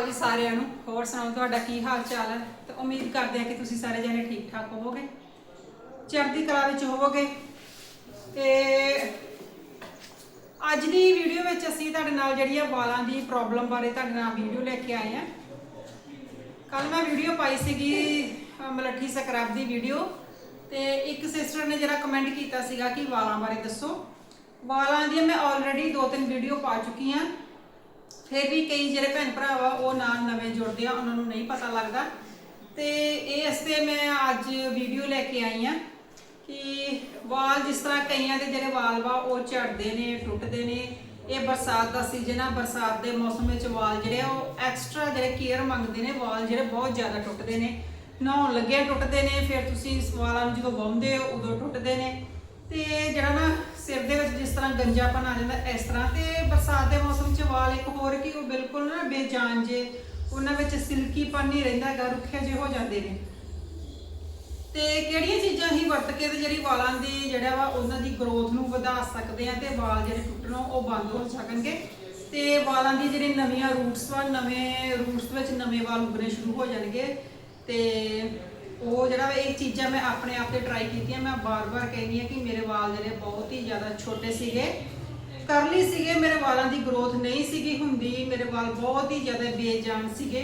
ਅਕਾਲ ਜੀ ਸਾਰਿਆਂ ਨੂੰ। ਹੋਰ ਸੁਣਾਓ, ਤੁਹਾਡਾ ਕੀ ਹਾਲ ਚਾਲ ਹੈ? ਤੇ ਉਮੀਦ ਕਰਦੇ ਹਾਂ ਕਿ ਤੁਸੀਂ ਸਾਰੇ ਜਣੇ ਠੀਕ ਠਾਕ ਹੋਵੋਗੇ। ਚੜ੍ਹਦੀ ਕਲਾ ਵਿੱਚ ਹੋਵੋਗੇ। ਤੇ ਅੱਜ ਦੀ ਵੀਡੀਓ ਵਿੱਚ ਅਸੀਂ ਤੁਹਾਡੇ ਨਾਲ ਜਿਹੜੀ ਆ ਵਾਲਾਂ ਦੀ ਪ੍ਰੋਬਲਮ ਬਾਰੇ ਤੁਹਾਡੇ ਨਾਲ ਵੀਡੀਓ ਲੈ ਕੇ ਆਏ ਆ ਕੱਲ ਮੈਂ ਵੀਡੀਓ ਪਾਈ ਸੀਗੀ ਮਲੱਠੀ ਸਕਰਬ ਦੀ ਵੀਡੀਓ। ਤੇ ਇੱਕ ਸਿਸਟਰ ਨੇ ਜਿਹੜਾ ਕਮੈਂਟ ਕੀਤਾ ਸੀਗਾ ਕਿ ਵਾਲਾਂ ਬਾਰੇ ਦੱਸੋ। ਵਾਲਾਂ ਦੀ ਮੈਂ ਆਲਰੇਡੀ ਦੋ ਤਿੰਨ ਵੀਡੀਓ ਪਾ ਚੁੱਕੀ ਆ ਫਿਰ ਵੀ ਕਈ ਜਿਹੜੇ ਭੈਣ ਭਰਾ ਵਾ, ਉਹ ਨਾਲ ਨਵੇਂ ਜੁੜਦੇ ਆ, ਉਹਨਾਂ ਨੂੰ ਨਹੀਂ ਪਤਾ ਲੱਗਦਾ। ਤੇ ਇਹ ਅਸਤੇ ਮੈਂ ਅੱਜ ਵੀਡੀਓ ਲੈ ਕੇ ਆਈ ਆ ਕਿ ਵਾਲ ਜਿਸ ਤਰ੍ਹਾਂ ਕਈਆਂ ਦੇ ਜਿਹੜੇ ਵਾਲ ਵਾ, ਉਹ ਝੜਦੇ ਨੇ, ਟੁੱਟਦੇ ਨੇ। ਇਹ ਬਰਸਾਤ ਦਾ ਸੀਜ਼ਨ ਆ, ਬਰਸਾਤ ਦੇ ਮੌਸਮ ਵਿੱਚ ਵਾਲ ਜਿਹੜੇ ਆ, ਉਹ ਐਕਸਟਰਾ ਜਿਹੜੇ ਕੇਅਰ ਮੰਗਦੇ ਨੇ, ਵਾਲ ਜਿਹੜੇ ਬਹੁਤ ਜ਼ਿਆਦਾ ਟੁੱਟਦੇ ਨੇ। ਨਹਾਉਣ ਲੱਗਿਆ ਟੁੱਟਦੇ ਨੇ, ਫਿਰ ਤੁਸੀਂ ਵਾਲਾਂ ਨੂੰ ਜਦੋਂ ਵਾਹੁੰਦੇ ਹੋ, ਉਦੋਂ ਟੁੱਟਦੇ ਨੇ। ਤੇ ਜਿਹੜਾ ਨਾ ਸਿਰ ਦੇ ਵਿੱਚ ਜਿਸ ਤਰ੍ਹਾਂ ਗੰਜਾਪਨ ਆ ਜਾਂਦਾ ਇਸ ਤਰ੍ਹਾਂ, ਤੇ ਬਰਸਾਤ ਦੇ ਮੌਸਮ 'ਚ ਵਾਲ ਇੱਕ ਹੋਰ ਕਿ ਉਹ ਬਿਲਕੁਲ ਨਾ ਬੇਜਾਨ ਜੇ, ਉਹਨਾਂ ਵਿੱਚ ਸਿਲਕੀਪਨ ਨਹੀਂ ਰਹਿੰਦਾ ਹੈਗਾ, ਰੁੱਖੇ ਜਿਹੇ ਹੋ ਜਾਂਦੇ ਨੇ। ਤੇ ਕਿਹੜੀਆਂ ਚੀਜ਼ਾਂ ਹੀ ਵਰਤ ਕੇ ਤੇ ਜਿਹੜੀ ਵਾਲਾਂ ਦੀ ਜਿਹੜਾ ਵਾ ਉਹਨਾਂ ਦੀ ਗਰੋਥ ਨੂੰ ਵਧਾ ਸਕਦੇ ਆ ਤੇ ਵਾਲ ਜਿਹੜੇ ਟੁੱਟਣੋਂ ਉਹ ਬੰਦ ਹੋ ਸਕਣਗੇ। ਤੇ ਵਾਲਾਂ ਦੀ ਜਿਹੜੀ ਨਵੀਆਂ ਰੂਟਸ ਵਾ, ਨਵੇਂ ਰੂਟਸ ਵਿੱਚ ਨਵੇਂ ਵਾਲ ਉੱਗਣੇ ਸ਼ੁਰੂ ਹੋ ਜਾਣਗੇ। ਤੇ ਉਹ ਜਿਹੜਾ ਵਾ, ਇਹ ਚੀਜ਼ਾਂ ਮੈਂ ਆਪਣੇ ਆਪ ਤੇ ਟਰਾਈ ਕੀਤੀਆਂ, ਮੈਂ ਬਾਰ-ਬਾਰ ਕਹਿੰਦੀ ਆ ਕਿ ਮੇਰੇ ਵਾਲ ਜਿਹੜੇ ਬਹੁਤ ਹੀ ਜ਼ਿਆਦਾ ਛੋਟੇ ਸੀਗੇ, ਕਰਲੀ ਸੀਗੇ, ਮੇਰੇ ਵਾਲਾਂ ਦੀ ਗਰੋਥ ਨਹੀਂ ਸੀਗੀ ਹੁੰਦੀ, ਮੇਰੇ ਵਾਲ ਬਹੁਤ ਹੀ ਜ਼ਿਆਦਾ ਬੇਜਾਨ ਸੀਗੇ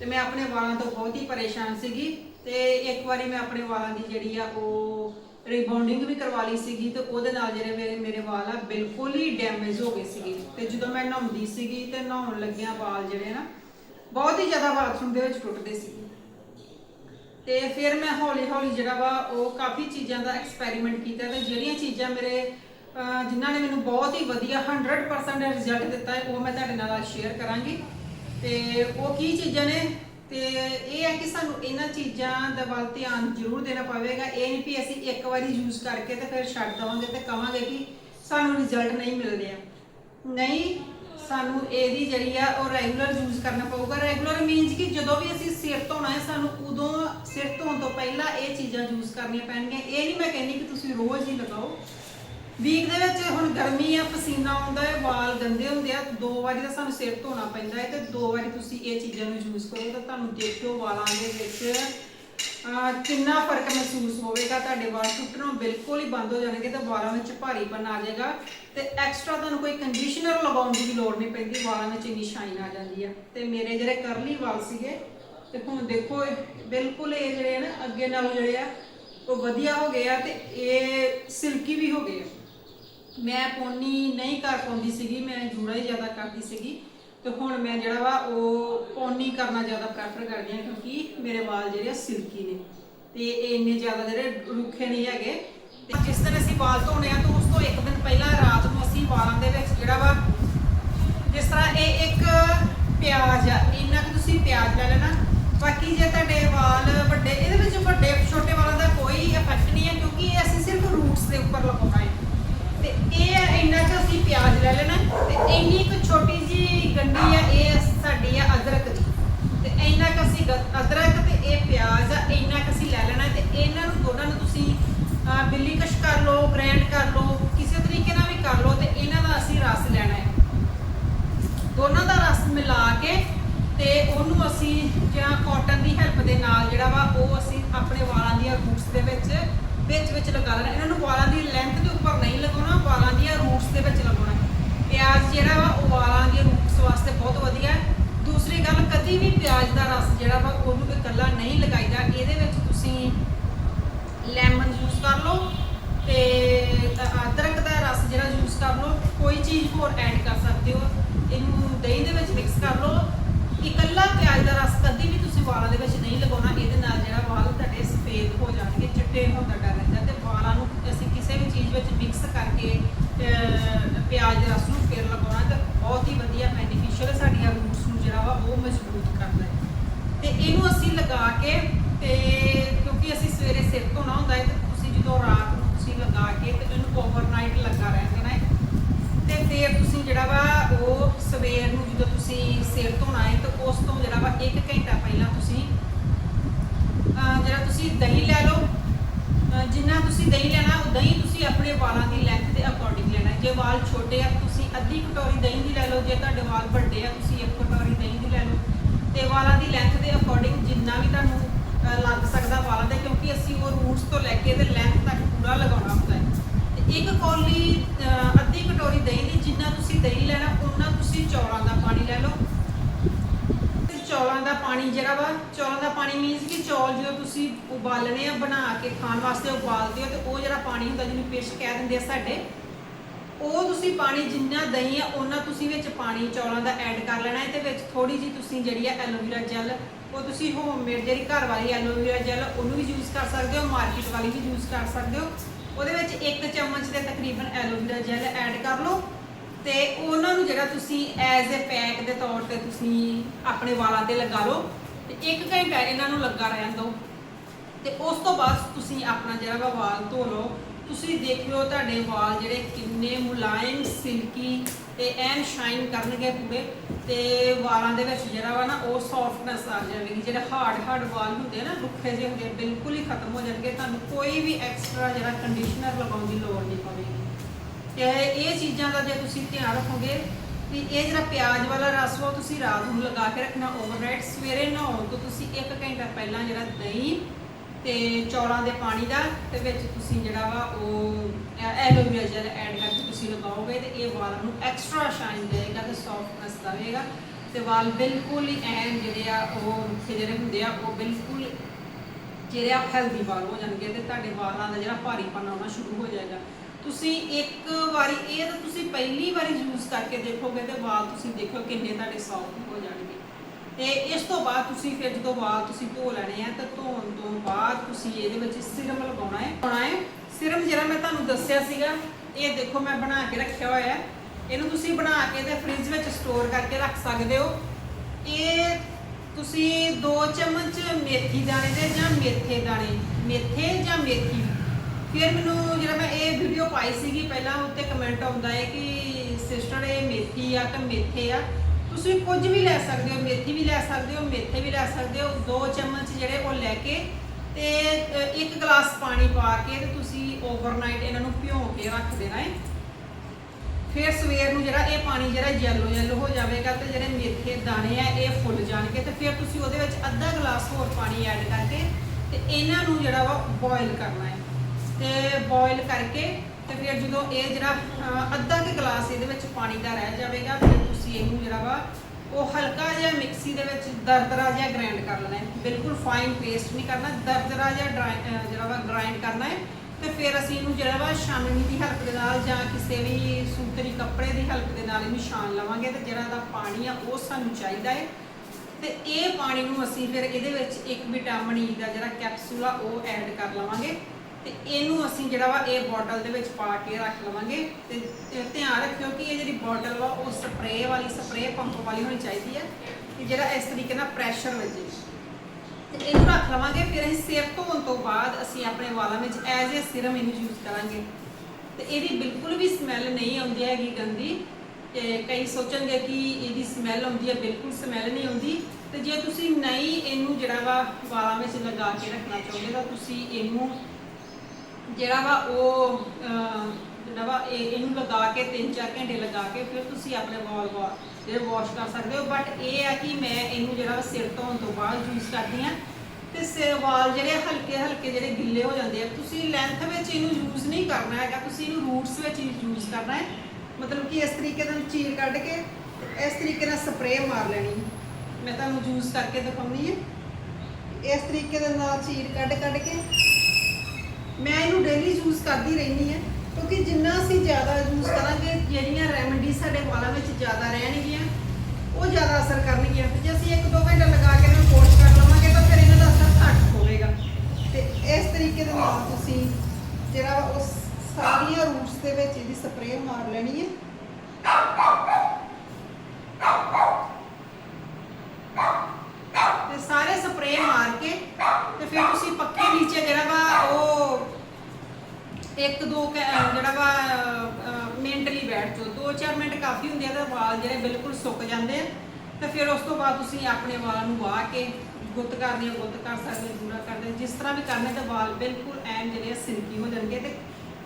ਤੇ ਮੈਂ ਆਪਣੇ ਵਾਲਾਂ ਤੋਂ ਬਹੁਤ ਹੀ ਪਰੇਸ਼ਾਨ ਸੀਗੀ ਤੇ ਇੱਕ ਵਾਰੀ ਮੈਂ ਆਪਣੇ ਵਾਲਾਂ ਦੀ ਜਿਹੜੀ ਆ ਉਹ ਰੀਬਾਉਂਡਿੰਗ ਵੀ ਕਰਵਾ ਲਈ ਸੀਗੀ ਤੇ ਉਹਦੇ ਨਾਲ ਜਿਹੜੇ ਮੇਰੇ ਮੇਰੇ ਵਾਲ ਆ ਬਿਲਕੁਲ ਹੀ ਡੈਮੇਜ ਹੋ ਗਏ ਸੀਗੇ ਤੇ ਜਦੋਂ ਮੈਂ ਨਹਾਉਂਦੀ ਸੀਗੀ ਤੇ ਨਹਾਉਣ ਲੱਗਿਆਂ ਵਾਲ ਜਿਹੜੇ ਨਾ ਬਹੁਤ ਹੀ ਜ਼ਿਆਦਾ ਬਾਥਰੂਮ ਦੇ ਵਿੱਚ ਟੁੱਟਦੇ ਸੀਗੇ। ਤੇ ਫਿਰ ਮੈਂ ਹੌਲੀ ਹੌਲੀ ਜਿਹੜਾ ਵਾ ਉਹ ਕਾਫੀ ਚੀਜ਼ਾਂ ਦਾ ਐਕਸਪੈਰੀਮੈਂਟ ਕੀਤਾ ਤੇ ਜਿਹੜੀਆਂ ਚੀਜ਼ਾਂ ਮੇਰੇ ਅਹ, ਜਿਨ੍ਹਾਂ ਨੇ ਮੈਨੂੰ ਬਹੁਤ ਹੀ ਵਧੀਆ 100% ਰਿਜ਼ਲਟ ਦਿੱਤਾ ਹੈ ਉਹ ਮੈਂ ਤੁਹਾਡੇ ਨਾਲ ਸ਼ੇਅਰ ਕਰਾਂਗੀ। ਤੇ ਉਹ ਕੀ ਚੀਜ਼ਾਂ ਨੇ? ਤੇ ਇਹ ਹੈ ਕਿ ਸਾਨੂੰ ਇਹਨਾਂ ਚੀਜ਼ਾਂ ਦਾ ਵੱਲ ਧਿਆਨ ਜ਼ਰੂਰ ਦੇਣਾ ਪਵੇਗਾ। ਇਹ ਨਹੀਂ ਵੀ ਅਸੀਂ ਇੱਕ ਵਾਰੀ ਯੂਜ਼ ਕਰਕੇ ਤੇ ਫਿਰ ਛੱਡ ਦਵਾਂਗੇ ਤੇ ਕਵਾਂਗੇ ਕਿ ਸਾਨੂੰ ਰਿਜ਼ਲਟ ਨਹੀਂ ਮਿਲ ਰਿਹਾ ਨਹੀਂ ਸਾਨੂੰ ਇਹਦੀ ਜਿਹੜੀ ਆ ਉਹ ਰੈਗੂਲਰ ਯੂਜ਼ ਕਰਨਾ ਪਊਗਾ। ਰੈਗੂਲਰ ਮੀਨਸ ਕਿ ਜਦੋਂ ਵੀ ਅਸੀਂ ਸਿਰ ਧੋਣਾ ਹੈ, ਸਾਨੂੰ ਉਦੋਂ ਸਿਰ ਧੋਣ ਤੋਂ ਪਹਿਲਾਂ ਇਹ ਚੀਜ਼ਾਂ ਯੂਜ਼ ਕਰਨੀਆਂ ਪੈਣਗੀਆਂ। ਇਹ ਨਹੀਂ ਮੈਂ ਕਹਿੰਦੀ ਕਿ ਤੁਸੀਂ ਰੋਜ਼ ਹੀ ਲਗਾਓ। ਵੀਕ ਦੇ ਵਿੱਚ ਹੁਣ ਗਰਮੀ ਆ, ਪਸੀਨਾ ਆਉਂਦਾ ਹੈ, ਵਾਲ ਗੰਦੇ ਹੁੰਦੇ ਆ, ਦੋ ਵਾਰੀ ਤਾਂ ਸਾਨੂੰ ਸਿਰ ਧੋਣਾ ਪੈਂਦਾ ਹੈ ਤੇ ਦੋ ਵਾਰੀ ਤੁਸੀਂ ਇਹ ਚੀਜ਼ਾਂ ਨੂੰ ਯੂਜ਼ ਕਰੋ। ਤਾਂ ਤੁਹਾਨੂੰ ਦੇਖਿਓ ਵਾਲਾਂ ਦੇ ਵਿੱਚ ਕਿੰਨਾ ਫ਼ਰਕ ਮਹਿਸੂਸ ਹੋਵੇਗਾ ਤੁਹਾਡੇ ਵਾਲ ਟੁੱਟਣੋਂ ਬਿਲਕੁਲ ਹੀ ਬੰਦ ਹੋ ਜਾਣਗੇ ਤੇ ਵਾਲਾਂ ਵਿੱਚ ਭਾਰੀਪਨ ਆ ਜਾਏਗਾ ਤੇ ਐਕਸਟਰਾ ਤੁਹਾਨੂੰ ਕੋਈ ਕੰਡੀਸ਼ਨਰ ਲਗਾਉਣ ਦੀ ਵੀ ਲੋੜ ਨਹੀਂ ਪੈਂਦੀ, ਵਾਲਾਂ ਵਿੱਚ ਇੰਨੀ ਸ਼ਾਈਨ ਆ ਜਾਂਦੀ ਆ। ਤੇ ਮੇਰੇ ਜਿਹੜੇ ਕਰਲੀ ਵਾਲ ਸੀਗੇ, ਤੇ ਹੁਣ ਦੇਖੋ ਇਹ ਬਿਲਕੁਲ ਇਹ ਜਿਹੜੇ ਨਾ ਅੱਗੇ ਨਾਲ ਜਿਹੜੇ ਆ, ਉਹ ਵਧੀਆ ਹੋ ਗਏ ਆ ਤੇ ਇਹ ਸਿਲਕੀ ਵੀ ਹੋ ਗਏ ਆ। ਮੈਂ ਪੋਨੀ ਨਹੀਂ ਕਰ ਪਾਉਂਦੀ ਸੀਗੀ, ਮੈਂ ਜੂੜਾ ਹੀ ਜ਼ਿਆਦਾ ਕਰਦੀ ਸੀਗੀ। ਤੇ ਹੁਣ ਮੈਂ ਜਿਹੜਾ ਵਾ ਉਹ ਪੋਨੀ ਕਰਨਾ ਜ਼ਿਆਦਾ ਪ੍ਰੈਫਰ ਕਰਦੀ ਹਾਂ ਕਿਉਂਕਿ ਮੇਰੇ ਵਾਲ ਜਿਹੜੇ ਆ ਸਿਲਕੀ ਨੇ ਤੇ ਇਹ ਇੰਨੇ ਜ਼ਿਆਦਾ ਜਿਹੜੇ ਰੁੱਖੇ ਨਹੀਂ ਹੈਗੇ। ਤੇ ਜਿਸ ਤਰ੍ਹਾਂ ਅਸੀਂ ਵਾਲ ਧੋਣੇ ਆ ਤਾਂ ਉਸ ਤੋਂ ਇੱਕ ਦਿਨ ਪਹਿਲਾਂ ਰਾਤ ਨੂੰ ਅਸੀਂ ਵਾਲਾਂ ਦੇ ਵਿੱਚ ਜਿਹੜਾ ਵਾ, ਜਿਸ ਤਰ੍ਹਾਂ ਇਹ ਇੱਕ ਪਿਆਜ਼ ਆ, ਇੰਨਾ ਕਿ ਤੁਸੀਂ ਪਿਆਜ਼ ਲੈ ਲੈਣਾ। ਬਾਕੀ ਜੇ ਤੁਹਾਡੇ ਵਾਲ ਵੱਡੇ, ਇਹਦੇ ਵਿੱਚ ਵੱਡੇ ਛੋਟੇ ਵਾਲਾਂ ਦਾ ਕੋਈ ਇਫੈਕਟ ਨਹੀਂ ਹੈ ਕਿਉਂਕਿ ਇਹ ਅਸੀਂ ਸਿਰਫ ਰੂਟਸ ਦੇ ਉੱਪਰ ਲਗਾਉਣਾ ਹੈ। ਤੇ ਇਹ ਇੰਨਾ ਕੁ ਅਸੀਂ ਪਿਆਜ਼ ਲੈ ਲੈਣਾ ਤੇ ਇੰਨੀ ਕੁ ਛੋਟੀ ਗੰਢੀ ਆ ਇਹ ਸਾਡੀ ਆ ਅਦਰਕ ਦੀ। ਤੇ ਇੰਨਾ ਕੁ ਅਸੀਂ ਗ- ਅਦਰਕ ਤੇ ਇਹ ਪਿਆਜ਼ ਆ ਇੰਨਾ ਕੁ ਅਸੀਂ ਲੈ ਲੈਣਾ ਤੇ ਇਹਨਾਂ ਨੂੰ ਦੋਨਾਂ ਨੂੰ ਤੁਸੀਂ ਅਹ, ਬਿੱਲੀ ਕਸ਼ ਕਰ ਲਓ ਗ੍ਰੈਂਡ ਕਰ ਲਓ ਕਿਸੇ ਤਰੀਕੇ ਨਾਲ ਵੀ ਕਰ ਲਓ ਤੇ ਇਹਨਾਂ ਦਾ ਅਸੀਂ ਰਸ ਲੈਣਾ ਹੈ। ਦੋਨਾਂ ਦਾ ਰਸ ਮਿਲਾ ਕੇ ਤੇ ਉਹਨੂੰ ਅਸੀਂ ਜਾਂ ਕਾਟਨ ਦੀ ਹੈਲਪ ਦੇ ਨਾਲ ਜਿਹੜਾ ਵਾ ਉਹ ਅਸੀਂ ਆਪਣੇ ਵਾਲਾਂ ਦੀਆਂ ਰੂਟਸ ਦੇ ਵਿੱਚ ਵਿੱਚ ਵਿੱਚ ਲਗਾ ਲੈਣਾ। ਇਹਨਾਂ ਨੂੰ ਵਾਲਾਂ ਦੀ ਲੈਂਥ ਦੇ ਉੱਪਰ ਨਹੀਂ ਲਗਾਉਣਾ ਵਾਲਾਂ ਦੀਆਂ ਰੂਟਸ ਦੇ ਵਿੱਚ ਲਗਾਉਣਾ ਪਿਆਜ਼ ਜਿਹੜਾ ਵਾ ਉਹ ਵਾਲਾਂ ਦੀਆਂ ਰੂਟਸ ਵਾਸਤੇ ਬਹੁਤ ਵਧੀਆ ਹੈ ਦੂਸਰੀ ਗੱਲ ਕਦੀ ਵੀ ਪਿਆਜ਼ ਦਾ ਰਸ ਜਿਹੜਾ ਵਾ ਉਹਨੂੰ ਇਕੱਲਾ ਨਹੀਂ ਲਗਾਈਦਾ, ਇਹਦੇ ਵਿੱਚ ਤੁਸੀਂ ਲੈਮਨ ਯੂਜ਼ ਕਰ ਲਓ ਤੇ ਅਦਰਕ ਦਾ ਰਸ ਜਿਹੜਾ ਯੂਜ਼ ਕਰ ਲਓ, ਕੋਈ ਚੀਜ਼ ਹੋਰ ਐਡ ਕਰ ਸਕਦੇ ਹੋ। ਇਹਨੂੰ ਦਹੀਂ ਦੇ ਵਿੱਚ ਮਿਕਸ ਕਰ ਲਓ। ਇਕੱਲਾ ਪਿਆਜ਼ ਦਾ ਰਸ ਕਦੀ ਵੀ ਤੁਸੀਂ ਵਾਲਾਂ ਦੇ ਵਿੱਚ ਨਹੀਂ ਲਗਾਉਣਾ, ਇਹਦੇ ਨਾਲ ਜਿਹੜਾ ਵਾਲ ਤੁਹਾਡੇ ਸਫੇਦ ਹੋ ਜਾਣਗੇ, ਚਿੱਟੇ ਹੋਣ ਦਾ ਡਰ ਰਹਿੰਦਾ ਤੇ ਵਾਲਾਂ ਨੂੰ ਅਸੀਂ ਕਿਸੇ ਵੀ ਚੀਜ਼ ਵਿੱਚ ਮਿਕਸ ਕਰਕੇ ਅ, ਪਿਆਜ਼ ਦੇ ਰਸ ਨੂੰ ਫਿਰ ਲਗਾਉਣਾ ਤੇ ਬਹੁਤ ਹੀ ਵਧੀਆ ਬੈਨੀਫੀਸ਼ੀਅਲ ਹੈ ਸਾਡੀਆਂ ਰੂਟਸ ਨੂੰ ਜਿਹੜਾ ਵਾ ਉਹ ਮਜ਼ਬੂਤ ਹੈ। ਤੇ ਇਹਨੂੰ ਅਸੀਂ ਲਗਾ ਕੇ ਤੇ ਕਿਉਂਕਿ ਅਸੀਂ ਸਵੇਰੇ ਸਿਰ ਧੋਣਾ ਹੁੰਦਾ ਹੈ ਤੇ ਤੁਸੀਂ ਜਦੋਂ ਰਾਤ ਨੂੰ ਤੁਸੀਂ ਲਗਾ ਕੇ ਤੇ ਇਹਨੂੰ ਓਵਰਨਾਈਟ ਲੱਗਾ ਰਹਿਣ ਦੇਣਾ ਹੈ ਤੇ ਫਿਰ ਤੁਸੀਂ ਜਿਹੜਾ ਵਾ ਉਹ ਸਵੇਰ ਨੂੰ ਜਦੋਂ ਤੁਸੀਂ ਸਿਰ ਧੋਣਾ ਹੈ ਤੇ ਉਸ ਤੋਂ ਜਿਹੜਾ ਵਾ 1 ਘੰਟਾ ਪਹਿਲਾਂ ਤੁਸੀਂ ਜਿਹੜਾ ਤੁਸੀਂ ਦਹੀਂ ਲੈ ਲਓ। ਜਿੰਨਾ ਤੁਸੀਂ ਦਹੀਂ ਲੈਣਾ, ਉਹ ਦਹੀਂ ਤੁਸੀਂ ਆਪਣੇ ਵਾਲਾਂ ਦੀ ਲੈਂਥ ਦੇ ਅਕੋਰਡਿੰਗ ਲੈਣਾ ਜੇ ਵਾਲ ਛੋਟੇ ਆ, ਤੁਸੀਂ ਅੱਧੀ ਕਟੋਰੀ ਦਹੀਂ ਦੀ ਲੈ ਲਓ। ਜੇ ਤੁਹਾਡੇ ਵਾਲ ਵੱਡੇ ਆ, ਤੁਸੀਂ ਇੱਕ ਕਟੋਰੀ ਦਹੀਂ ਦੀ ਲੈ ਲਓ। ਤੇ ਵਾਲਾਂ ਦੀ ਲੈਂਥ ਦੇ ਅਕੋਰਡਿੰਗ ਜਿੰਨਾ ਵੀ ਤੁਹਾਨੂੰ ਲੱਗ ਸਕਦਾ ਵਾਲਾਂ ਦੇ ਕਿਉਂਕਿ ਅਸੀਂ ਉਹ ਰੂਟਸ ਤੋਂ ਲੈ ਕੇ ਤੇ ਲੈਂਥ ਤੱਕ ਪੂਰਾ ਲਗਾਉਣਾ ਹੁੰਦਾ ਹੈ। ਤੇ ਇੱਕ ਕੌਲੀ ਅੱਧੀ ਕਟੋਰੀ ਦਹੀਂ ਦੀ, ਜਿੰਨਾ ਤੁਸੀਂ ਦਹੀਂ ਲੈਣਾ, ਉਹਨਾਂ ਤੁਸੀਂ ਚੌਲਾਂ ਦਾ ਪਾਣੀ ਲੈ ਲਓ। ਤੇ ਚੌਲਾਂ ਦਾ ਪਾਣੀ ਜਿਹੜਾ ਵਾ, ਚੌਲਾਂ ਦਾ ਪਾਣੀ ਮੀਨਸ ਕਿ ਚੌਲ ਜਦੋਂ ਤੁਸੀਂ ਉਬਾਲਣੇ ਆ, ਬਣਾ ਕੇ, ਖਾਣ ਵਾਸਤੇ ਉਬਾਲਦੇ ਹੋ, ਤੇ ਉਹ ਜਿਹੜਾ ਪਾਣੀ ਹੁੰਦਾ, ਜਿਹਨੂੰ ਪਿਸ਼ ਕਹਿ ਦਿੰਦੇ ਆ ਸਾਡੇ ਉਹ ਤੁਸੀਂ ਪਾਣੀ ਜਿੰਨਾ ਦਹੀਂ ਆ, ਉਹਨਾਂ ਤੁਸੀਂ ਵਿੱਚ ਪਾਣੀ, ਚੌਲਾਂ ਦਾ ਐਡ ਕਰ ਲੈਣਾ। ਹੈ ਤੇ ਵਿੱਚ ਥੋੜੀ ਜੀ ਤੁਸੀਂ ਜਿਹੜੀ ਆ ਐਲੋਵੇਰਾ ਜੈਲ ਉਹ ਤੁਸੀਂ ਹੋਮਮੇਡ ਜਿਹੜੀ ਘਰ ਵਾਲੀ ਐਲੋਵੇਰਾ ਜੈਲ ਉਹਨੂੰ ਵੀ ਯੂਜ਼ ਕਰ ਸਕਦੇ ਹੋ ਮਾਰਕੀਟ ਵਾਲੀ ਵੀ ਯੂਜ਼ ਕਰ ਸਕਦੇ ਹੋ। ਉਹਦੇ ਵਿੱਚ ਇੱਕ ਚਮਚ ਦੇ ਤਕਰੀਬਨ ਐਲੋਵੇਰਾ ਜੈਲ ਐਡ ਕਰ ਲਓ। ਤੇ ਉਹਨਾਂ ਨੂੰ ਜਿਹੜਾ ਤੁਸੀਂ ਐਜ਼ ਅ ਪੈਕ ਦੇ ਤੌਰ ਤੇ ਤੁਸੀਂ ਆਪਣੇ ਵਾਲਾਂ ਤੇ ਲਗਾ ਲਓ। ਤੇ ਇੱਕ ਘੰਟਾ ਇਹਨਾਂ ਨੂੰ ਲੱਗਾ ਰਹਿਣ ਦਿਓ। ਤੇ ਉਸ ਤੋਂ ਬਾਅਦ ਤੁਸੀਂ ਆਪਣਾ ਜਿਹੜਾ ਵਾ ਵਾਲ ਧੋ ਲਓ। ਤੁਸੀਂ ਦੇਖਿਓ ਤੁਹਾਡੇ ਵਾਲ ਜਿਹੜੇ ਕਿੰਨੇ ਮੁਲਾਇਮ ਸਿਲਕੀ ਤੇ ਐਨ ਸ਼ਾਈਨ ਕਰਨਗੇ ਪੂਰੇ। ਤੇ ਵਾਲਾਂ ਦੇ ਵਿੱਚ ਜਿਹੜਾ ਵਾ ਨਾ ਉਹ ਸੌਫਟਨੈਸ ਆ ਜਾਵੇਗੀ। ਜਿਹੜੇ ਹਾਰਡ ਹਾਰਡ ਵਾਲ ਹੁੰਦੇ ਆ ਨਾ ਰੁੱਖੇ ਜਿਹੇ ਹੁੰਦੇ ਆ, ਬਿਲਕੁਲ ਹੀ ਖਤਮ ਹੋ ਜਾਣਗੇ। ਤੁਹਾਨੂੰ ਕੋਈ ਵੀ ਐਕਸਟਰਾ ਜਿਹੜਾ ਕੰਡੀਸ਼ਨਰ ਲਗਾਉਣ ਦੀ ਲੋੜ ਨਹੀਂ ਪਵੇਗੀ। ਤੇ ਇਹ ਚੀਜ਼ਾਂ ਦਾ ਜੇ ਤੁਸੀਂ ਧਿਆਨ ਰੱਖੋਗੇ, ਵੀ ਇਹ ਜਿਹੜਾ ਪਿਆਜ਼ ਵਾਲਾ ਰਸ ਵਾ, ਉਹ ਤੁਸੀਂ ਰਾਤ ਨੂੰ ਲਗਾ ਕੇ ਰੱਖਣਾ ਓਵਰਨਾਈਟ ਸਵੇਰੇ ਨਹਾਉਣ ਤੋਂ ਤੁਸੀਂ 1 ਘੰਟਾ ਪਹਿਲਾਂ ਜਿਹੜਾ ਦਹੀਂ ਤੇ ਚੌਲਾਂ ਦੇ ਪਾਣੀ ਦਾ ਤੇ ਵਿੱਚ ਤੁਸੀਂ ਜਿਹੜਾ ਵਾ ਉਹ ਐਲੋਵੇਰਾ ਜੈਲ ਐਡ ਕਰਕੇ ਤੁਸੀਂ ਲਗਾਓਗੇ ਤੇ ਇਹ ਵਾਲਾਂ ਨੂੰ ਐਕਸਟਰਾ ਸ਼ਾਈਨ ਦੇਗਾ ਤੇ ਸੌਫਟਨੈਸ ਦੇਵੇਗਾ ਤੇ ਵਾਲ ਬਿਲਕੁਲ ਹੀ ਐਨ ਜਿਹੜੇ ਆ ਉਹ ਰੁੱਖੇ ਜਿਹੜੇ ਹੁੰਦੇ ਆ, ਉਹ ਬਿਲਕੁਲ ਜਿਹੜੇ ਆ ਹੈਲਦੀ ਵਾਲ ਹੋ ਜਾਣਗੇ ਤੇ ਤੁਹਾਡੇ ਵਾਲਾਂ ਦਾ ਜਿਹੜਾ ਭਾਰੀਪਨ ਆਉਣਾ ਸ਼ੁਰੂ ਹੋ ਜਾਏਗਾ। ਤੁਸੀਂ ਇੱਕ ਵਾਰੀ ਇਹ ਤਾਂ ਤੁਸੀਂ ਪਹਿਲੀ ਵਾਰੀ ਯੂਜ਼ ਕਰਕੇ ਦੇਖੋਗੇ ਤੇ ਵਾਲ ਤੁਸੀਂ ਦੇਖੋ ਕਿੰਨੇ ਤੁਹਾਡੇ ਸੌਫਟ ਹੋ ਜਾਣਗੇ। ਤੇ ਇਸ ਤੋਂ ਬਾਅਦ ਤੁਸੀਂ ਫਿਰ ਜਦੋਂ ਵਾਲ ਤੁਸੀਂ ਧੋ ਲੈਣੇ ਆ, ਤਾਂ ਧੋਣ ਤੋਂ ਬਾਅਦ ਤੁਸੀਂ ਇਹਦੇ ਵਿੱਚ ਸਿਰਮ ਲਗਾਉਣਾ ਹੈ। ਲਗਾਉਣਾ ਹੈ। ਸਿਰਮ ਜਿਹੜਾ ਮੈਂ ਤੁਹਾਨੂੰ ਦੱਸਿਆ ਸੀਗਾ, ਇਹ ਦੇਖੋ ਮੈਂ ਬਣਾ ਕੇ ਰੱਖਿਆ ਹੋਇਆ ਹੈ। ਇਹਨੂੰ ਤੁਸੀਂ ਬਣਾ ਕੇ ਤੇ ਫ੍ਰਿਜ ਵਿੱਚ ਸਟੋਰ ਕਰਕੇ ਰੱਖ ਸਕਦੇ ਹੋ। ਇਹ ਤੁਸੀਂ 2 ਚਮਚ ਮੇਥੀ ਦਾਣੇ ਦੇ ਜਾਂ ਮੇਥੇ ਦਾਣੇ, ਮੇਥੇ ਜਾਂ ਮੇਥੀ। ਫਿਰ ਮੈਨੂੰ ਜਿਹੜਾ ਮੈਂ ਇਹ ਵੀਡੀਓ ਪਾਈ ਸੀਗੀ ਪਹਿਲਾਂ, ਉੱਤੇ ਕਮੈਂਟ ਆਉਂਦਾ ਹੈ ਕਿ ਸਿਸਟਰ ਇਹ ਮੇਥੀ ਆ ਕਿ ਮੇਥੇ ਆ। ਤੁਸੀਂ ਕੁਝ ਵੀ ਲੈ ਸਕਦੇ ਹੋ, ਮੇਥੀ ਵੀ ਲੈ ਸਕਦੇ ਹੋ, ਮੇਥੇ ਵੀ ਲੈ ਸਕਦੇ ਹੋ, ਦੋ ਚਮਚ ਜਿਹੜੇ ਉਹ ਲੈ ਕੇ ਤੇ ਇੱਕ ਗਲਾਸ ਪਾਣੀ ਪਾ ਕੇ ਤੇ ਤੁਸੀਂ ਓਵਰਨਾਈਟ ਇਹਨਾਂ ਨੂੰ ਭਿਓ ਕੇ ਰੱਖ ਦੇਣਾ ਹੈ। ਫਿਰ ਸਵੇਰ ਨੂੰ ਜਿਹੜਾ ਇਹ ਪਾਣੀ ਜਿਹੜਾ ਯੈਲੋ ਯੈਲੋ ਹੋ ਜਾਵੇਗਾ ਤੇ ਜਿਹੜੇ ਮੇਥੇ ਦਾਣੇ ਆ ਇਹ ਫੁੱਲ ਜਾਣਗੇ ਤੇ ਫਿਰ ਤੁਸੀਂ ਉਹਦੇ ਵਿੱਚ ਅੱਧਾ ਗਲਾਸ ਹੋਰ ਪਾਣੀ ਐਡ ਕਰਕੇ ਤੇ ਇਹਨਾਂ ਨੂੰ ਜਿਹੜਾ ਵਾ ਬੋਇਲ ਕਰਨਾ ਹੈ। ਤੇ ਬੋਇਲ ਕਰਕੇ ਤੇ ਫਿਰ ਜਦੋਂ ਇਹ ਜਿਹੜਾ ਅੱਧਾ ਕੁ ਗਲਾਸ ਇਹਦੇ ਵਿੱਚ ਪਾਣੀ ਦਾ ਰਹਿ ਜਾਵੇਗਾ, ਫਿਰ ਤੁਸੀਂ ਇਹਨੂੰ ਜਿਹੜਾ ਵਾ, ਉਹ ਹਲਕਾ ਜਿਹਾ ਮਿਕਸੀ ਦੇ ਵਿੱਚ ਦਰਦਰਾ ਜਿਹਾ ਗ੍ਰਾਈਂਡ ਕਰ ਲੈਣਾ ਹੈ। ਬਿਲਕੁਲ ਫਾਈਨ ਪੇਸਟ ਨਹੀਂ ਕਰਨਾ, ਦਰਦਰਾ ਜਿਹਾ ਡਰਾਈ- ਜਿਹੜਾ ਵਾ ਗ੍ਰਾਈਂਡ ਕਰਨਾ ਹੈ। ਤੇ ਫਿਰ ਅਸੀਂ ਇਹਨੂੰ ਜਿਹੜਾ ਵਾ ਛਾਨਣੀ ਦੀ ਹੈਲਪ ਦੇ ਨਾਲ ਜਾਂ ਕਿਸੇ ਵੀ ਸੂਤਰੀ ਕੱਪੜੇ ਦੀ ਹੈਲਪ ਦੇ ਨਾਲ ਇਹਨੂੰ ਛਾਣ ਲਵਾਂਗੇ ਤੇ ਜਿਹੜਾ ਦਾ ਪਾਣੀ ਆ ਉਹ ਸਾਨੂੰ ਚਾਹੀਦਾ ਹੈ। ਤੇ ਇਹ ਪਾਣੀ ਨੂੰ ਅਸੀਂ ਫਿਰ ਇਹਦੇ ਵਿੱਚ ਇੱਕ ਵਿਟਾਮਿਨ ਈ e ਦਾ ਜਿਹੜਾ ਕੈਪਸੂਲ ਆ, ਉਹ ਐਡ ਕਰ ਲਵਾਂਗੇ। ਤੇ ਇਹਨੂੰ ਅਸੀਂ ਜਿਹੜਾ ਵਾ ਇਹ ਬੋਟਲ ਦੇ ਵਿੱਚ ਪਾ ਕੇ ਰੱਖ ਲਵਾਂਗੇ ਤੇ ਤੇ ਧਿਆਨ ਰੱਖਿਓ ਕਿ ਇਹ ਜਿਹੜੀ ਬੋਟਲ ਵਾ ਉਹ ਸਪਰੇਅ ਵਾਲੀ, ਸਪਰੇਅ ਪੰਪ ਵਾਲੀ ਹੋਣੀ ਚਾਹੀਦੀ ਹੈ ਕਿ ਜਿਹੜਾ ਇਸ ਤਰੀਕੇ ਨਾਲ ਪ੍ਰੈਸ਼ਰ ਵੱਜੇ। ਤੇ ਇਹਨੂੰ ਰੱਖ ਲਵਾਂਗੇ, ਫਿਰ ਅਸੀਂ ਸਿਰ ਧੋਣ ਤੋਂ ਬਾਅਦ ਅਸੀਂ ਆਪਣੇ ਵਾਲਾਂ ਵਿੱਚ ਐਜ਼ ਅ ਸਿਰਮ ਇਹਨੂੰ ਯੂਜ਼ ਕਰਾਂਗੇ। ਤੇ ਇਹਦੀ ਬਿਲਕੁਲ ਵੀ ਸਮੈਲ ਨਹੀਂ ਆਉਂਦੀ ਹੈਗੀ ਗੰਦੀ। ਤੇ ਕਈ ਸੋਚਣਗੇ ਕਿ ਇਹਦੀ ਸਮੈਲ ਆਉਂਦੀ ਹੈ ਬਿਲਕੁਲ ਸਮੈਲ ਨਹੀਂ ਆਉਂਦੀ। ਤੇ ਜੇ ਤੁਸੀਂ ਨਹੀਂ ਇਹਨੂੰ ਜਿਹੜਾ ਵਾ ਵਾਲਾਂ ਵਿੱਚ ਲਗਾ ਕੇ ਰੱਖਣਾ ਚਾਹੁੰਦੇ ਤਾਂ ਤੁਸੀਂ ਇਹਨੂੰ ਜਿਹੜਾ ਵਾ ਉਹ ਜਿਹੜਾ ਵਾ ਇਹ, ਇਹਨੂੰ ਲਗਾ ਕੇ 3-4 ਘੰਟੇ ਲਗਾ ਕੇ ਫਿਰ ਤੁਸੀਂ ਆਪਣੇ ਵਾਲ ਵਾ, ਜਿਹੜੇ ਵਾਸ਼ ਕਰ ਸਕਦੇ ਹੋ। ਬਟ ਇਹ ਹੈ ਕਿ ਮੈਂ ਇਹਨੂੰ ਜਿਹੜਾ ਵਾ ਸਿਰ ਧੋਣ ਤੋਂ ਬਾਅਦ ਯੂਜ਼ ਕਰਦੀ ਹਾਂ। ਤੇ ਸਿਰ ਵਾਲ ਜਿਹੜੇ ਹਲਕੇ ਹਲਕੇ ਜਿਹੜੇ ਗਿੱਲੇ ਹੋ ਜਾਂਦੇ ਆ, ਤੁਸੀਂ ਲੈਂਥ ਵਿੱਚ ਇਹਨੂੰ ਯੂਜ਼ ਨਹੀਂ ਕਰਨਾ ਹੈਗਾ। ਤੁਸੀਂ ਇਹਨੂੰ ਰੂਟਸ ਵਿੱਚ ਯੂਜ਼ ਕਰਨਾ ਹੈ। ਮਤਲਬ ਕਿ ਇਸ ਤਰੀਕੇ ਨਾਲ ਚੀਰ ਕੱਢ ਕੇ ਇਸ ਤਰੀਕੇ ਨਾਲ ਸਪਰੇਅ ਮਾਰ ਲੈਣੀ। ਮੈਂ ਤੁਹਾਨੂੰ ਯੂਜ਼ ਕਰਕੇ ਦਿਖਾਉਣੀ ਹੈ। ਇਸ ਤਰੀਕੇ ਦੇ ਨਾਲ ਚੀਰ ਕੱਢ ਕੱਢ ਕੇ ਮੈਂ ਇਹਨੂੰ ਡੇਲੀ ਯੂਜ਼ ਕਰਦੀ ਰਹਿੰਦੀ ਹਾਂ, ਕਿਉਂਕਿ ਜਿੰਨਾ ਅਸੀਂ ਜ਼ਿਆਦਾ ਯੂਜ਼ ਕਰਾਂਗੇ, ਜਿਹੜੀਆਂ ਰੈਮਡੀ ਸਾਡੇ ਵਾਲਾਂ ਵਿੱਚ ਜ਼ਿਆਦਾ ਰਹਿਣਗੀਆਂ, ਉਹ ਜ਼ਿਆਦਾ ਅਸਰ ਕਰਨਗੀਆਂ। ਤੇ ਜੇ ਅਸੀਂ ਇੱਕ ਦੋ ਘੰਟਾ ਲਗਾ ਕੇ ਇਹਨਾਂ ਨੂੰ ਵਾਸ਼ ਕਰ ਲਵਾਂਗੇ, ਤਾਂ ਫਿਰ ਇਹਨਾਂ ਦਾ ਅਸਰ ਘੱਟ ਹੋਵੇਗਾ। ਤੇ ਇਸ ਤਰੀਕੇ ਦੇ ਨਾਲ ਤੁਸੀਂ ਜਿਹੜਾ ਵਾ ਉਹ ਸਾਰੀਆਂ ਰੂਟਸ ਦੇ ਵਿੱਚ ਇਹਦੀ ਸਪਰੇਅ ਮਾਰ ਲੈਣੀ ਹੈ ਤੇ ਸਾਰੇ ਸਪਰੇਅ ਮਾਰ ਕੇ ਤੇ ਫਿਰ ਤੁਸੀਂ ਪੱਕੇ ਨੀਚੇ ਜਿਹੜਾ ਵਾ ਉਹ ਇੱਕ ਦੋ ਕੁ, ਅਹ, ਜਿਹੜਾ ਵਾ ਮਿੰਟ ਲਈ ਬੈਠ ਜਾਓ ਦੋ ਚਾਰ ਮਿੰਟ ਕਾਫੀ ਹੁੰਦੇ ਆ, ਤਾਂ ਵਾਲ ਜਿਹੜੇ ਬਿਲਕੁਲ ਸੁੱਕ ਜਾਂਦੇ ਆ। ਤੇ ਫਿਰ ਉਸ ਤੋਂ ਬਾਅਦ ਤੁਸੀਂ ਆਪਣੇ ਵਾਲ ਨੂੰ ਵਾਹ ਕੇ ਗੁੱਤ ਕਰਨੀ ਗੁੱਤ ਕਰ ਸਕਦੇ ਪੂਰਾ ਕਰਦੇ ਜਿਸ ਤਰ੍ਹਾਂ ਵੀ ਕਰਨੇ ਤੇ ਵਾਲ ਬਿਲਕੁਲ ਐਨ ਜਿਹੜੇ ਸਿਲਕੀ ਹੋ ਜਾਣਗੇ ਤੇ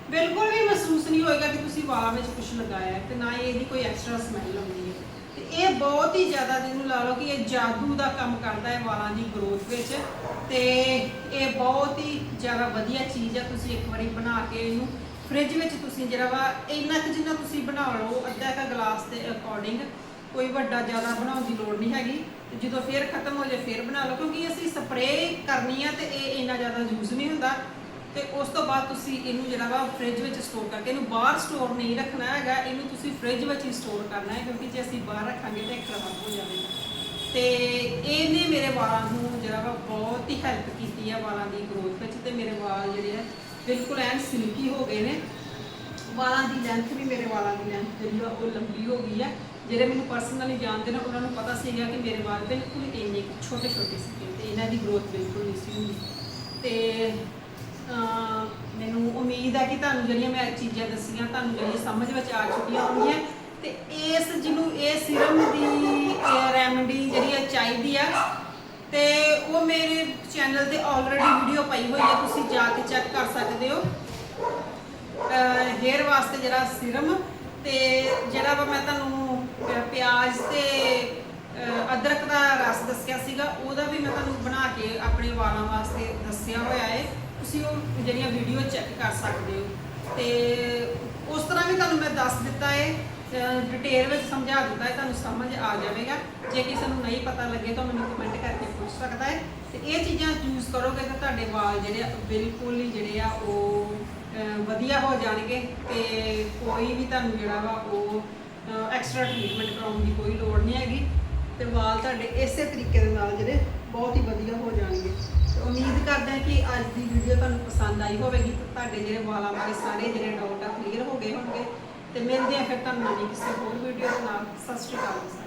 ਬਿਲਕੁਲ ਵੀ ਮਹਿਸੂਸ ਨਹੀਂ ਹੋਏਗਾ ਕਿ ਤੁਸੀਂ ਵਾਲਾਂ ਵਿੱਚ ਕੁਝ ਲਗਾਇਆ ਹੈ ਤੇ ਨਾ ਹੀ ਇਹਦੀ ਕੋਈ ਐਕਸਟਰਾ ਸਮੈਲ ਆਉਂਦੀ ਹੈ। ਤੇ ਇਹ ਬਹੁਤ ਹੀ ਜ਼ਿਆਦਾ ਜਿਹਨੂੰ ਲਾ ਲਓ ਕਿ ਇਹ ਜਾਦੂ ਦਾ ਕੰਮ ਕਰਦਾ ਹੈ ਵਾਲਾਂ ਦੀ ਗਰੋਥ ਵਿੱਚ ਤੇ ਇਹ ਬਹੁਤ ਹੀ ਜ਼ਿਆਦਾ ਵਧੀਆ ਚੀਜ਼ ਹੈ ਤੁਸੀਂ ਇੱਕ ਵਾਰੀ ਬਣਾ ਕੇ ਇਹਨੂੰ ਫ੍ਰਿਜ ਵਿੱਚ ਤੁਸੀਂ ਜਿਹੜਾ ਵਾ, ਇੰਨਾ ਕੁ ਜਿੰਨਾ ਤੁਸੀਂ ਬਣਾ ਲਓ, ਅੱਧਾ ਕੁ ਗਲਾਸ ਦੇ ਅਕੋਰਡਿੰਗ ਕੋਈ ਵੱਡਾ ਜ਼ਿਆਦਾ ਬਣਾਉਣ ਦੀ ਲੋੜ ਨਹੀਂ ਹੈਗੀ। ਜਦੋਂ ਫੇਰ ਖਤਮ ਹੋ ਜਾਏ ਫੇਰ ਬਣਾ ਲਓ, ਕਿਉਂਕਿ ਅਸੀਂ ਸਪਰੇਅ ਕਰਨੀ ਆ ਤੇ ਇਹ ਇੰਨਾ ਜ਼ਿਆਦਾ ਯੂਜ਼ ਨਹੀਂ ਹੁੰਦਾ। ਤੇ ਉਸ ਤੋਂ ਬਾਅਦ ਤੁਸੀਂ ਇਹਨੂੰ ਜਿਹੜਾ ਵਾ ਫ੍ਰਿਜ ਵਿੱਚ ਸਟੋਰ ਕਰਕੇ, ਇਹਨੂੰ ਬਾਹਰ ਸਟੋਰ ਨਹੀਂ ਰੱਖਣਾ ਹੈਗਾ, ਇਹਨੂੰ ਤੁਸੀਂ ਫ੍ਰਿਜ ਵਿੱਚ ਹੀ ਸਟੋਰ ਕਰਨਾ ਹੈ, ਕਿਉਂਕਿ ਜੇ ਅਸੀਂ ਬਾਹਰ ਰੱਖਾਂਗੇ ਤਾਂ ਇਹ ਖਰਾਬ ਹੋ ਜਾਵੇਗਾ। ਤੇ ਇਹਨੇ ਮੇਰੇ ਵਾਲਾਂ ਨੂੰ ਜਿਹੜਾ ਵਾ, ਬਹੁਤ ਹੀ ਹੈਲਪ ਕੀਤੀ ਆ ਵਾਲਾਂ ਦੀ ਗਰੋਥ ਵਿੱਚ, ਤੇ ਮੇਰੇ ਵਾਲ ਜਿਹੜੇ ਆ ਬਿਲਕੁਲ ਐਨ ਸਿਲਕੀ ਹੋ ਗਏ ਨੇ। ਵਾਲਾਂ ਦੀ ਲੈਂਥ ਵੀ ਮੇਰੇ ਵਾਲਾਂ ਦੀ ਲੈਂਥ ਜਿਹੜੀ ਉਹ ਲੰਬੀ ਹੋ ਗਈ ਹੈ ਜਿਹੜੇ ਮੈਨੂੰ ਪਰਸਨਲੀ ਜਾਣਦੇ ਨੇ, ਉਹਨਾਂ ਨੂੰ ਪਤਾ ਸੀਗਾ ਕਿ ਮੇਰੇ ਵਾਲ ਬਿਲਕੁਲ ਇੰਨੇ ਛੋਟੇ ਛੋਟੇ ਸੀ ਤੇ ਇਹਨਾਂ ਦੀ ਗਰੋਥ ਬਿਲਕੁਲ ਨਹੀਂ ਸੀ ਹੁੰਦੀ। ਤੇ ਮੈਨੂੰ ਉਮੀਦ ਹੈ ਕਿ ਤੁਹਾਨੂੰ ਜਿਹੜੀਆਂ ਮੈਂ ਚੀਜ਼ਾਂ ਦੱਸੀਆਂ, ਤੁਹਾਨੂੰ ਜਿਹੜੀਆਂ ਸਮਝ ਵਿੱਚ ਆ ਚੁੱਕੀਆਂ ਹੋਣਗੀਆਂ। ਤੇ ਇਸ ਜਿਹਨੂੰ, ਇਹ ਸਿਰਮ ਦੀ ਰੈਮਡੀ ਜਿਹੜੀ ਹੈ ਚਾਹੀਦੀ ਆ ਤੇ ਉਹ ਮੇਰੇ ਚੈਨਲ ਤੇ ਆਲਰੇਡੀ ਵੀਡੀਓ ਪਈ ਹੋਈ ਹੈ, ਤੁਸੀਂ ਜਾ ਕੇ ਚੈੱਕ ਕਰ ਸਕਦੇ ਹੋ। ਹੇਅਰ ਵਾਸਤੇ ਜਿਹੜਾ ਸਿਰਮ ਤੇ ਜਿਹੜਾ ਵਾ ਮੈਂ ਤੁਹਾਨੂੰ ਪਿਆਜ਼ ਤੇ ਅਦਰਕ ਦਾ ਰਸ ਦੱਸਿਆ ਸੀਗਾ, ਉਹਦਾ ਵੀ ਮੈਂ ਤੁਹਾਨੂੰ ਬਣਾ ਕੇ ਆਪਣੇ ਵਾਲਾਂ ਵਾਸਤੇ ਦੱਸਿਆ ਹੋਇਆ ਹੈ। ਤੁਸੀਂ ਉਹ ਜਿਹੜੀਆਂ ਵੀਡੀਓ ਚੈੱਕ ਕਰ ਸਕਦੇ ਹੋ। ਤੇ ਉਸ ਤਰ੍ਹਾਂ ਵੀ ਤੁਹਾਨੂੰ ਮੈਂ ਦੱਸ ਦਿੱਤਾ ਹੈ ਡਿਟੇਲ ਵਿੱਚ ਸਮਝਾ ਦਿੱਤਾ ਹੈ, ਤੁਹਾਨੂੰ ਸਮਝ ਆ ਜਾਵੇਗਾ। ਜੇ ਕਿਸੇ ਨੂੰ ਨਹੀਂ ਪਤਾ ਲੱਗੇ ਤਾਂ ਮੈਨੂੰ ਕਮੈਂਟ ਕਰਕੇ ਸਕਦਾ ਹੈ। ਤੇ ਇਹ ਚੀਜ਼ਾਂ ਯੂਜ਼ ਕਰੋਗੇ ਤਾਂ ਤੁਹਾਡੇ ਵਾਲ ਜਿਹੜੇ ਆ ਬਿਲਕੁਲ ਹੀ ਜਿਹੜੇ ਆ ਉਹ ਅਹ, ਵਧੀਆ ਹੋ ਜਾਣਗੇ ਤੇ ਕੋਈ ਵੀ ਤੁਹਾਨੂੰ ਜਿਹੜਾ ਵਾ ਉਹ ਐਕਸਟਰਾ ਟ੍ਰੀਟਮੈਂਟ ਕਰਾਉਣ ਦੀ ਕੋਈ ਲੋੜ ਨਹੀਂ ਹੈਗੀ। ਤੇ ਵਾਲ ਤੁਹਾਡੇ ਇਸੇ ਤਰੀਕੇ ਦੇ ਨਾਲ ਜਿਹੜੇ ਬਹੁਤ ਹੀ ਵਧੀਆ ਹੋ ਜਾਣਗੇ। ਤੇ ਉਮੀਦ ਕਰਦਾ ਹਾਂ ਕਿ ਅੱਜ ਦੀ ਵੀਡੀਓ ਤੁਹਾਨੂੰ ਪਸੰਦ ਆਈ ਹੋਵੇਗੀ। ਤੇ ਤੁਹਾਡੇ ਜਿਹੜੇ ਵਾਲਾਂ ਬਾਰੇ ਸਾਰੇ ਜਿਹੜੇ ਡਾਊਟ ਆ ਕਲੀਅਰ ਹੋ ਗਏ ਹੋਣਗੇ। ਤੇ ਮਿਲਦੇ ਆ ਫਿਰ ਤੁਹਾਨੂੰ ਨਵੀਂ ਕਿਸੇ ਹੋਰ ਵੀਡੀਓ ਦੇ ਨਾਲ। ਸਤਿ ਸ਼੍ਰੀ ਅਕਾਲ ਜੀ।